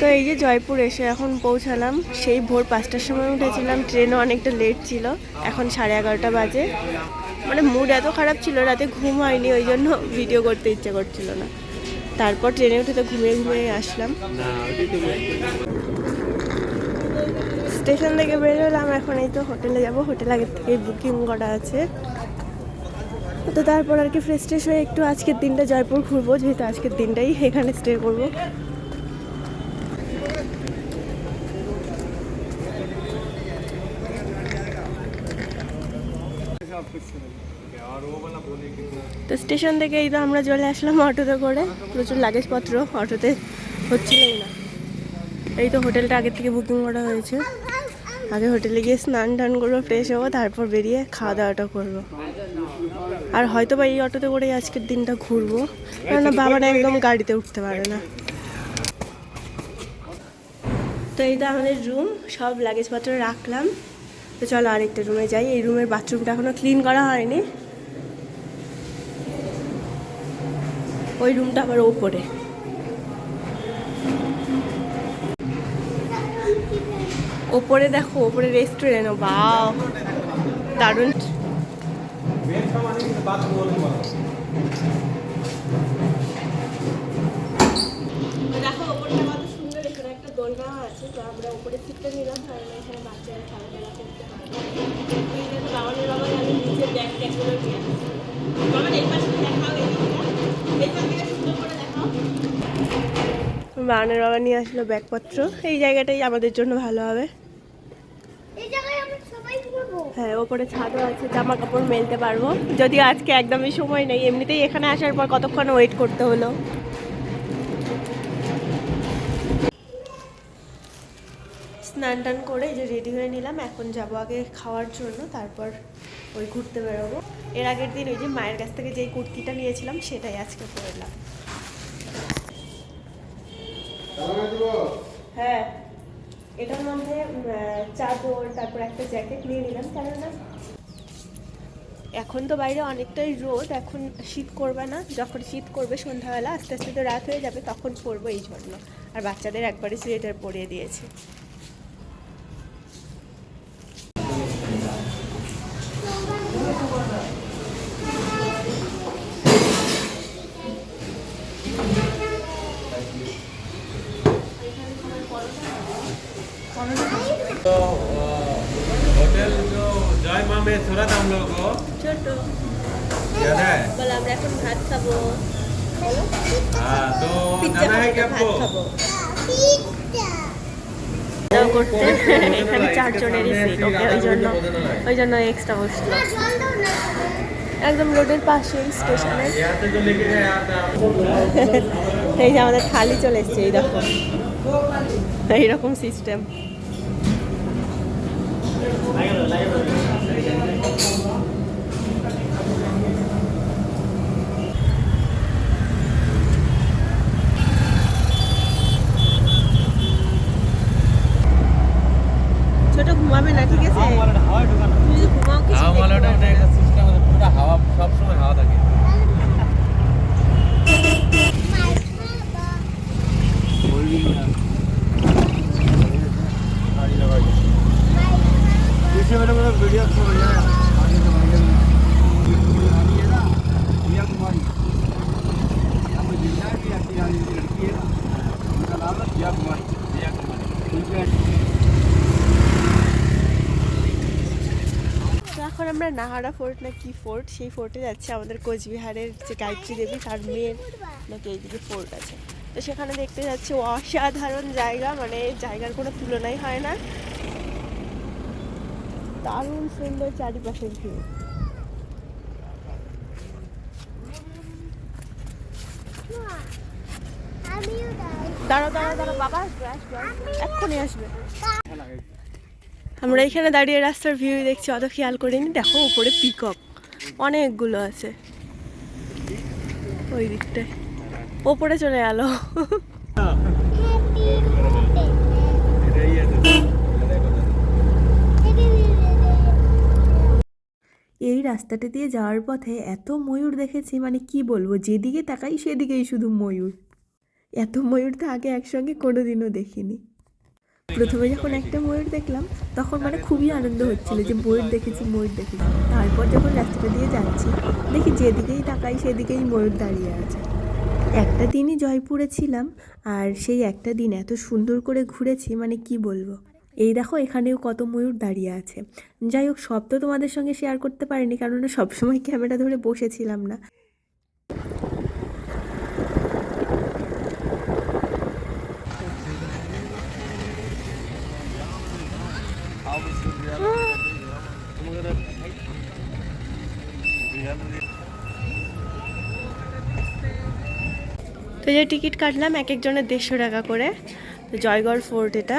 তো এই যে জয়পুর এসে এখন পৌঁছালাম, সেই ভোর পাঁচটার সময় উঠেছিলাম ট্রেনও অনেকটা লেট ছিল, এখন সাড়ে এগারোটা বাজে। মানে মুড এত খারাপ ছিল, রাতে ঘুম হয়নি, ওই জন্য ভিডিও করতে ইচ্ছে করছিল না। তারপর ট্রেনে উঠে তো ঘুমিয়ে ঘুমিয়ে আসলাম। স্টেশন থেকে বেরোলাম এখন এই তো হোটেলে যাব হোটেল আগের থেকে বুকিং করা আছে। তো তারপর আর কি ফ্রেশ ট্রেশ হয়ে একটু আজকের দিনটা জয়পুর ঘুরবো, যেহেতু আজকের দিনটাই এখানে স্টে করব। তো স্টেশন থেকে এই তো আমরা চলে আসলাম অটোতে করে। প্রচুর লাগেজপত্র, অটোতে হচ্ছিলই না। এই তো হোটেলটা আগে থেকে বুকিং করা হয়েছে। আগে হোটেলে গিয়ে স্নান টান করব ফ্রেশ হব, তারপর বেরিয়ে খাওয়া দাওয়াটা করব। আর হয়তো বা এই অটোতে করেই আজকের দিনটা ঘুরবো। কেননা বাবারা একদম গাড়িতে উঠতে পারে না। তো এই তো আমাদের রুম সব লাগেজপত্র রাখলাম। তো চলো আরেকটা রুমে যাই। এই রুমের বাথরুমটা এখনও ক্লিন করা হয়নি। ওই রুমটা আবার ওপরে। ওপরে দেখো ওপরে রেস্টুরেন্ট বাও। দারুণ। দেখো ওপরটা কত সুন্দর এখানে একটা দোলনা আছে তো আমরা উপরে সিটটা নিলাম কারণ এখানে বাচ্চারা খেলাধুলা করতে পারে এই যে তো বাবানের বাবা আমি নিচে ব্যাগ ট্যাগগুলো নিয়ে বাবা এই পাশে দেখাও এই দিকটা এই পাশ থেকে সুন্দর করে দেখাও। বাবানের বাবা নিয়ে আসলো ব্যাগপত্র। এই জায়গাটাই আমাদের জন্য ভালো হবে এই জায়গায় আমরা সবাই ঘুরবো হ্যাঁ ওপরে ছাদও আছে জামা কাপড় মেলতে পারব। যদি আজকে একদমই সময় নেই, এমনিতেই এখানে আসার পর কতক্ষণ ওয়েট করতে হলো? স্নান টান করে যে রেডি হয়ে নিলাম, এখন যাব আগে খাওয়ার জন্য, তারপর ওই ঘুরতে বেরোবো। এর আগের দিন ওই যে মায়ের কাছ থেকে যেই কুর্তিটা নিয়েছিলাম, সেটাই আজকে পরলাম হ্যাঁ। এটার মধ্যে চাদর, তারপর একটা জ্যাকেট নিয়ে নিলাম, কেননা এখন তো বাইরে অনেকটাই রোদ, এখন শীত করবে না। যখন শীত করবে সন্ধ্যাবেলা, আস্তে আস্তে তো রাত হয়ে যাবে, তখন পরবো এই জন্য। আর বাচ্চাদের একবারে সোয়েটার পরিয়ে দিয়েছে। तो अ, होटल जो जय माँ में थोड़ा था हम लोग को ছোট याद है বলে আমরা এখন ভাত খাবো हाँ तो পিৎজা जाना है খাবো क्या ভাত आपको খাবো পিৎজা দাও করতে এখানে চারজনেরই সিট ওকে ওই জন্য ওই জন্য এক্সট্রা বসলো জল দাও না একদম রোডের পাশেই স্টেশনে यहाँ से जो लेके गए आप आप- এই যে আমাদের থালি চলে এসছে এই দেখো এইরকম সিস্টেম ছোট ঘুমাবে না ঠিক আছে তুমি যদি ঘুমাও কিছু হাওয়া দেখতে মালাটা পাবে একটা না। সিস্টেম আছে পুরো হাওয়া সব সময় হাওয়া থাকে। তো এখন আমরা নাহারা ফোর্ট না কি ফোর্ট? সেই ফোর্টে যাচ্ছি। আমাদের কোচবিহারের যে গায়ত্রী দেবী, তার মেয়ের নাকি এইদিকে ফোর্ট আছে। তো সেখানে দেখতে যাচ্ছি। অসাধারণ জায়গা মানে জায়গার কোনো তুলনাই হয় না। দারুণ সুন্দর চারিপাশের ভিউ দাঁড়া দাঁড়া বাবা। এক্ষুনি আসবে। আমরা এখানে দাঁড়িয়ে রাস্তার ভিউ দেখছি অত খেয়াল করিনি। দেখো উপরে পিকক অনেকগুলো আছে। ওই দিকটায়। ওপরে চলে গেল এই রাস্তাটা দিয়ে যাওয়ার পথে এত ময়ূর দেখেছি মানে কি বলব? যেদিকে তাকাই সেদিকেই শুধু ময়ূর। এত ময়ূর তো আগে একসঙ্গে কোনোদিনও দেখিনি। প্রথমে যখন একটা ময়ূর দেখলাম, তখন মানে খুবই আনন্দ হচ্ছিল যে ময়ূর দেখেছি ময়ূর দেখেছি। তারপর যখন রাস্তাটা দিয়ে যাচ্ছি, দেখি যেদিকেই তাকাই সেদিকেই ময়ূর দাঁড়িয়ে আছে। একটা দিনই জয়পুরে ছিলাম, আর সেই একটা দিন এত সুন্দর করে ঘুরেছি মানে কি বলব? এই দেখো এখানেও কত ময়ূর দাঁড়িয়ে আছে। যাই হোক সব তো তোমাদের সঙ্গে শেয়ার করতে পারিনি কারণ সবসময় ক্যামেরা ধরে বসেছিলাম না। তো যে টিকিট কাটলাম, এক একজনের দেড়শো টাকা করে। জয়গড় ফোর্ট এটা।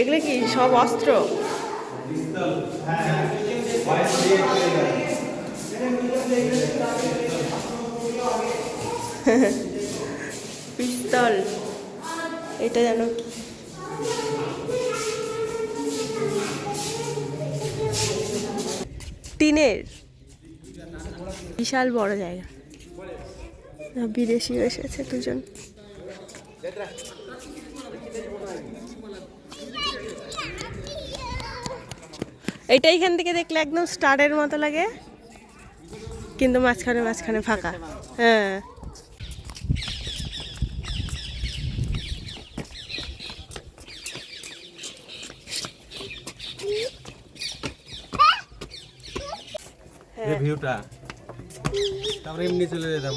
এগুলো কি সব অস্ত্র? পিস্তল। এটা যেন কি? টিনের। বিশাল বড় জায়গা। বিদেশি এসেছে দুজন। এটা এখান থেকে দেখলে একদম স্টারের মতো লাগে। কিন্তু মাঝখানে মাঝখানে ফাঁকা। হ্যাঁ। ভিউটা। তারপরে এমনি চলে যেতাম।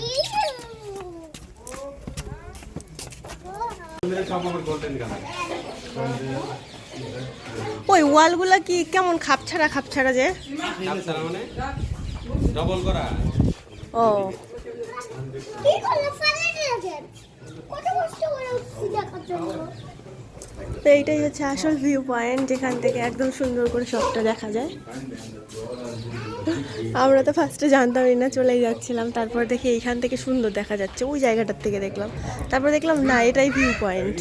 ওই ওয়ালগুলা কি কেমন খাপছাড়া খাপছাড়া যে? মানে? ডবল ও। কি করলে? ফেলে দিয়েছেন কত কষ্ট করে উঠছি দেখার জন্য। তো এইটাই হচ্ছে আসল ভিউ পয়েন্ট যেখান থেকে একদম সুন্দর করে সবটা দেখা যায়। আমরা তো ফার্স্টে জানতামই না চলেই যাচ্ছিলাম। তারপর দেখি এইখান থেকে সুন্দর দেখা যাচ্ছে। ওই জায়গাটার থেকে দেখলাম। তারপর দেখলাম না এটাই ভিউ পয়েন্ট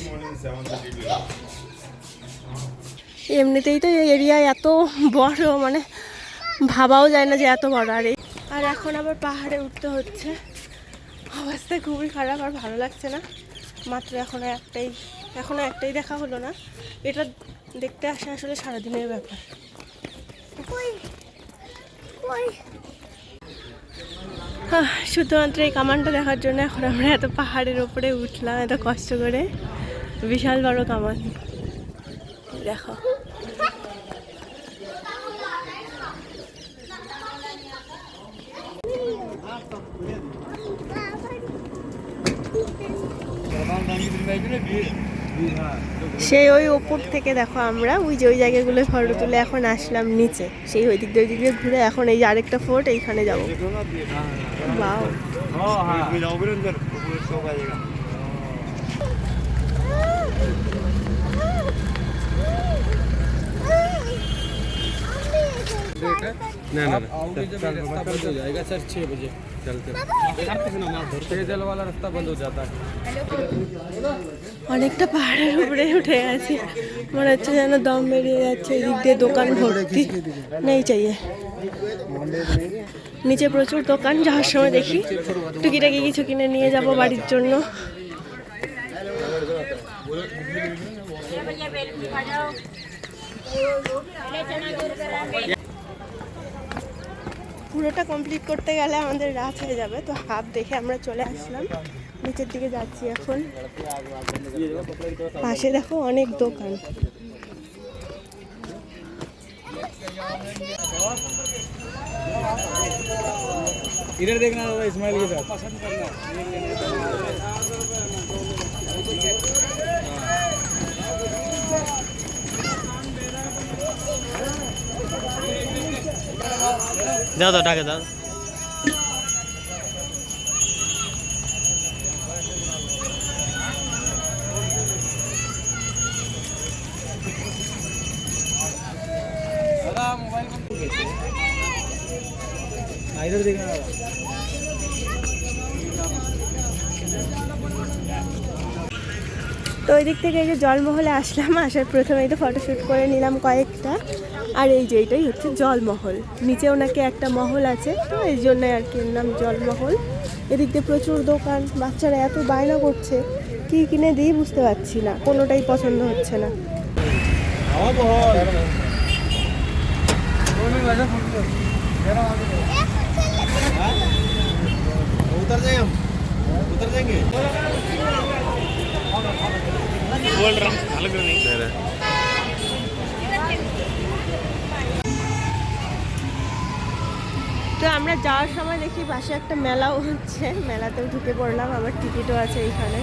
এমনিতেই তো এই এরিয়া এত বড় মানে ভাবাও যায় না যে এত বড়। আর এই আর এখন আবার পাহাড়ে উঠতে হচ্ছে। অবস্থা খুবই খারাপ, আর ভালো লাগছে না। মাত্র এখনও একটাই এখনও একটাই দেখা হলো না। এটা দেখতে আসা আসলে সারাদিনের ব্যাপার। শুধুমাত্র এই কামানটা দেখার জন্য এখন আমরা এত পাহাড়ের ওপরে উঠলাম, এত কষ্ট করে। বিশাল বড় কামান। দেখো। সেই ওই ওপর থেকে দেখো আমরা, ওই যে ওই জায়গাগুলো ফটো তুলে এখন আসলাম নিচে। সেই ওই দিক দিয়ে, ওই দিক দিয়ে ঘুরে এখন এই যে আরেকটা ফোর্ট এইখানে যাব। বাও ना अंदर तो पूरा शौक आ जाएगा ना ना आओगे जब रास्ता बंद हो जाएगा सर छः बजे चलते छः जल वाला रास्ता बंद हो जाता है অনেকটা পাহাড়ের উপরে উঠে গেছি মনে হচ্ছে যেন দম বেরিয়ে যাচ্ছে এদিক দিয়ে দোকান ভর্তি নেই চাইয়ে নিচে প্রচুর দোকান যাওয়ার সময় দেখি টুকিটাকি কিছু কিনে নিয়ে যাব বাড়ির জন্য পুরোটা কমপ্লিট করতে গেলে আমাদের রাত হয়ে যাবে তো হাফ দেখে আমরা চলে আসলাম নিচের দিকে যাচ্ছি এখন পাশে দেখো অনেক দোকান इधर देखना होगा इस्माइल के साथ যাও দাও ডাকে দাও। মোবাইল আইডার দাদা তো ওই দিক থেকে এই যে জলমহলে আসলাম, আসার প্রথমেই তো ফটোশ্যুট করে নিলাম কয়েকটা। আর এই যে এইটাই হচ্ছে জলমহল। নিচেও নাকি একটা মহল আছে, তো এই জন্য আর কি নাম জলমহল। এদিক দিয়ে প্রচুর দোকান, বাচ্চারা এত বায়না করছে, কি কিনে দিই বুঝতে পারছি না, কোনোটাই পছন্দ হচ্ছে না। তো আমরা যাওয়ার সময় দেখি পাশে একটা মেলাও হচ্ছে। মেলাতেও ঢুকে পড়লাম আমার টিকিটও আছে এইখানে।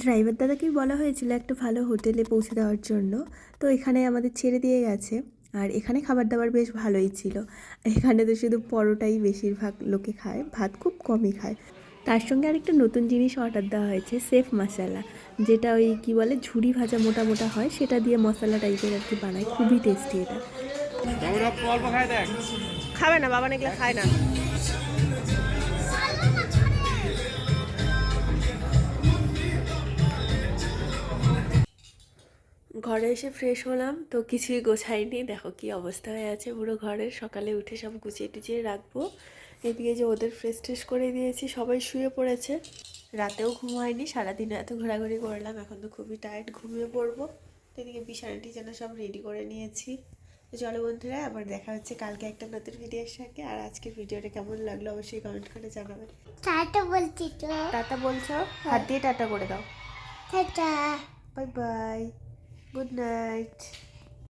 ড্রাইভার দাদাকেই বলা হয়েছিল একটা ভালো হোটেলে পৌঁছে দেওয়ার জন্য। তো এখানে আমাদের ছেড়ে দিয়ে গেছে। আর এখানে খাবার দাবার বেশ ভালোই ছিল। এখানে তো শুধু পরোটাই বেশিরভাগ লোকে খায় ভাত খুব কমই খায়। তার সঙ্গে আরেকটা নতুন জিনিস অর্ডার দেওয়া হয়েছে সেফ মশলা। যেটা ওই কি বলে ঝুড়ি ভাজা মোটা মোটা হয় সেটা দিয়ে মশলা টাইপের আর কি বানায়। খুবই টেস্টি এটা। খাবে না, বাবা এগুলো খায় না। ঘরে এসে ফ্রেশ হলাম, তো কিছুই গোছাইনি। দেখো কি অবস্থা হয়ে আছে পুরো ঘরের সকালে উঠে সব গুছিয়ে টুচিয়ে রাখব। এদিকে যে ওদের ফ্রেশ ট্রেশ করে দিয়েছি, সবাই শুয়ে পড়েছে। রাতেও ঘুম হয়নি, সারাদিন এত ঘোরাঘুরি করলাম, এখন তো খুবই টায়ার্ড ঘুমিয়ে পড়ব। এদিকে বিছানাটি যেন সব রেডি করে নিয়েছি। তো চলো বন্ধুরা আবার দেখা হচ্ছে কালকে একটা নতুন ভিডিওর সঙ্গে। আর আজকের ভিডিওটা কেমন লাগল অবশ্যই কমেন্ট করে জানাবেন। টাটা বলছি তো। টাটা বলছো? হাত দিয়ে টাটা করে দাও। Tata. Bye bye good night